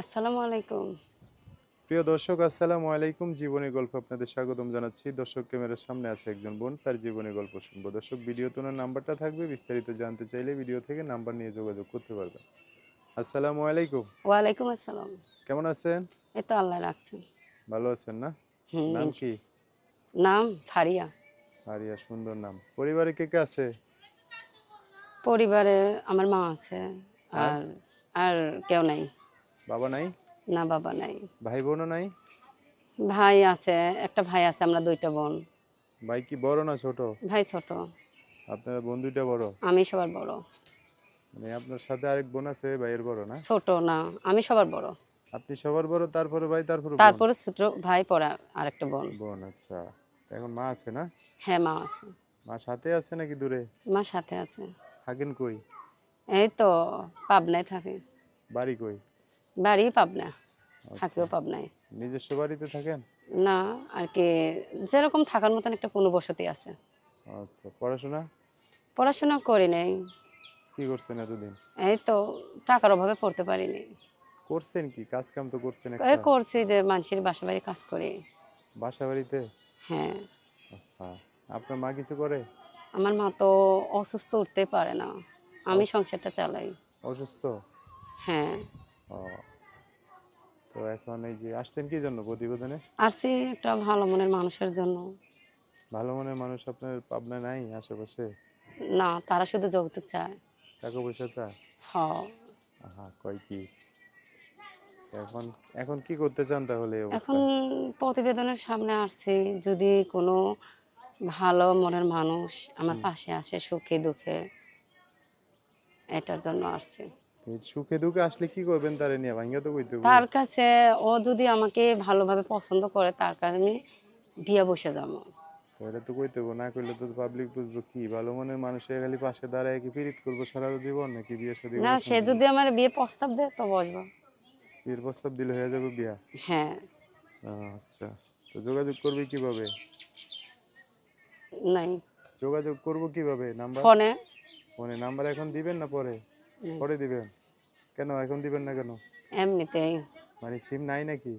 আসসালামু আলাইকুম। প্রিয় দর্শক আসসালামু আলাইকুম। জীবনী গল্প আপনাদের স্বাগতম জানাচ্ছি। দর্শক ক্যামেরার সামনে আছে একজন বোন তার জীবনী গল্প শুনব। দর্শক ভিডিও তোনার নাম্বারটা থাকবে। বিস্তারিত জানতে চাইলে ভিডিও থেকে নাম্বার নিয়ে যোগাযোগ করতে পারবেন। আসসালামু আলাইকুম। ওয়ালাইকুম আসসালাম। কেমন আছেন? এই তো আল্লাহ রাখছেন ভালো আছেন না? নাম কি? নাম ফারিয়া। আরিয়া সুন্দর নাম। পরিবারে কে কে আছে? পরিবারে আমার মা আছে? আর আর কেউ নাই। বাবা নাই? না বাবা নাই। ভাই বোনও নাই? ভাই আছে একটা ভাই আছে আমরা দুইটা বোন। ভাই কি বড় না ছোট? ভাই ছোট। আপনার বোন দুইটা বড়? আমি সবার বড়। মানে আপনার সাথে আরেক বোন আছে ভাইয়ের বড় না? ছোট না আমি সবার বড়। আপনি সবার বড় তারপরে ভাই তারপরে? তারপরে ছোট ভাই পড়া আরেকটা বোন। বোন আচ্ছা। এখন মা আছে না? হ্যাঁ মা আছে। মা সাথে আছে নাকি দূরে? মা সাথে আছে। থাকেন কই? এই তো পাবনায় থাকে। বাড়ি কই? বাড়ি পাবনা আচ্ছা। থাকেও পাবনায় নিজস্ব বাড়িতে থাকেন? না আর কি যেরকম থাকার মতন একটা কোনো বসতি আছে। আচ্ছা পড়াশোনা? পড়াশোনা করি নাই। কি করছেন এতদিন? এই তো টাকার অভাবে পড়তে পারিনি করছেন কি? কাজ কাম তো করছেন এই একটা। করছি যে মানুষের বাসা বাড়ি কাজ করি। বাসা বাড়িতে হ্যাঁ। আচ্ছা আপনার মা কিছু করে? আমার মা তো অসুস্থ উঠতে পারে না। আমি সংসারটা চালাই। অসুস্থ? হ্যাঁ। ও তো এখন এই যে আসছেন কি জন্য প্রতিবেদনে? আসছি একটা ভালো মনের মানুষের জন্য। ভালো মনের মানুষ আপনার পাবনা নাই আশেপাশে? না তারা শুধু যৌতুক চায়। টাকা পয়সা চায়? হ। আহা কয় কি? এখন এখন কি করতে চান তাহলে এখন প্রতিবেদনের সামনে আসছি যদি কোনো ভালো মনের মানুষ আমার পাশে আসে সুখে দুঃখে এটার জন্য আসছি। সুখে দুঃখে আসলে কি করবেন তারে নিয়ে? ভাঙ্গা তো কইতে তার কাছে ও যদি আমাকে ভালোভাবে পছন্দ করে তার কাছে আমি বিয়ে বসে যাব। তো এটা তো কইতে না করলে তো পাবলিক বুঝব কি? ভালো মনের মানুষের খালি পাশে দাঁড়ায় কি পীড়িত করব সারা জীবন নাকি বিয়ে শাদী না সে যদি আমার বিয়ে প্রস্তাব দেয় তো বসবো। বিয়ের প্রস্তাব দিলে হয়ে যাবে বিয়া? হ্যাঁ। আচ্ছা। তো যোগাযোগ করবে কীভাবে? নাই। যোগাযোগ করব কীভাবে? নাম্বার? ফোনে। ফোনে নাম্বার এখন দিবেন না পরে? পরে দিবেন। কেন? এখন দিবেন না কেন? এমনিতেই। মানে সিম নাই নাকি?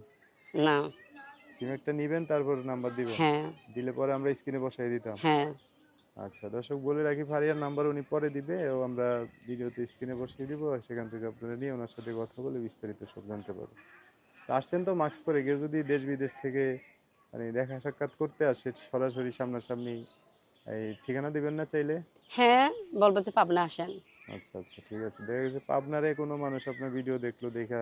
না। সিম একটা নিবেন তারপর নাম্বার দিবেন? হ্যাঁ। দিলে পরে আমরা স্ক্রিনে বসাই দিতাম। হ্যাঁ। আচ্ছা দর্শক বলে রাখি ফারিয়ার নাম্বার উনি পরে দিবে ও আমরা ভিডিওতে স্ক্রিনে বসিয়ে দিব সেখান থেকে আপনারা নিয়ে ওনার সাথে কথা বলে বিস্তারিত সব জানতে পারবেন। আসছেন তো মাস্ক পরে কেউ যদি দেশ বিদেশ থেকে মানে দেখা সাক্ষাৎ করতে আসে সরাসরি সামনাসামনি এই ঠিকানা দিবেন না চাইলে? হ্যাঁ বলব যে পাবনা আসেন। আচ্ছা আচ্ছা ঠিক আছে। দেখা গেছে পাবনারে কোনো মানুষ আপনার ভিডিও দেখল দেখা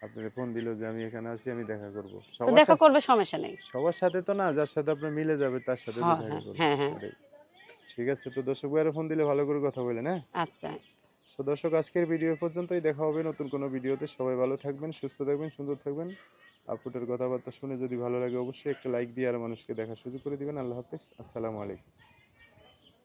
আপনার ফোন দিল যে আমি এখানে আছি আমি দেখা করব। সবার দেখা করবে সমস্যা নেই। সবার সাথে তো না যার সাথে আপনার মিলে যাবে তার সাথে হ্যাঁ, দেখা হ্যাঁ, করব। হ্যাঁ, হ্যাঁ। ঠিক আছে তো দর্শক ভাইয়েরা ফোন দিলে ভালো করে কথা বলেন হ্যাঁ? আচ্ছা। সো দর্শক আজকের ভিডিও পর্যন্তই দেখা হবে নতুন কোনো ভিডিওতে। সবাই ভালো থাকবেন সুস্থ থাকবেন সুন্দর থাকবেন। আপুটার কথাবার্তা শুনে যদি ভালো লাগে অবশ্যই একটা লাইক দিয়ে আর মানুষকে দেখার সুযোগ করে দিবেন। আল্লাহ হাফেজ আসসালামু আলাইকুম।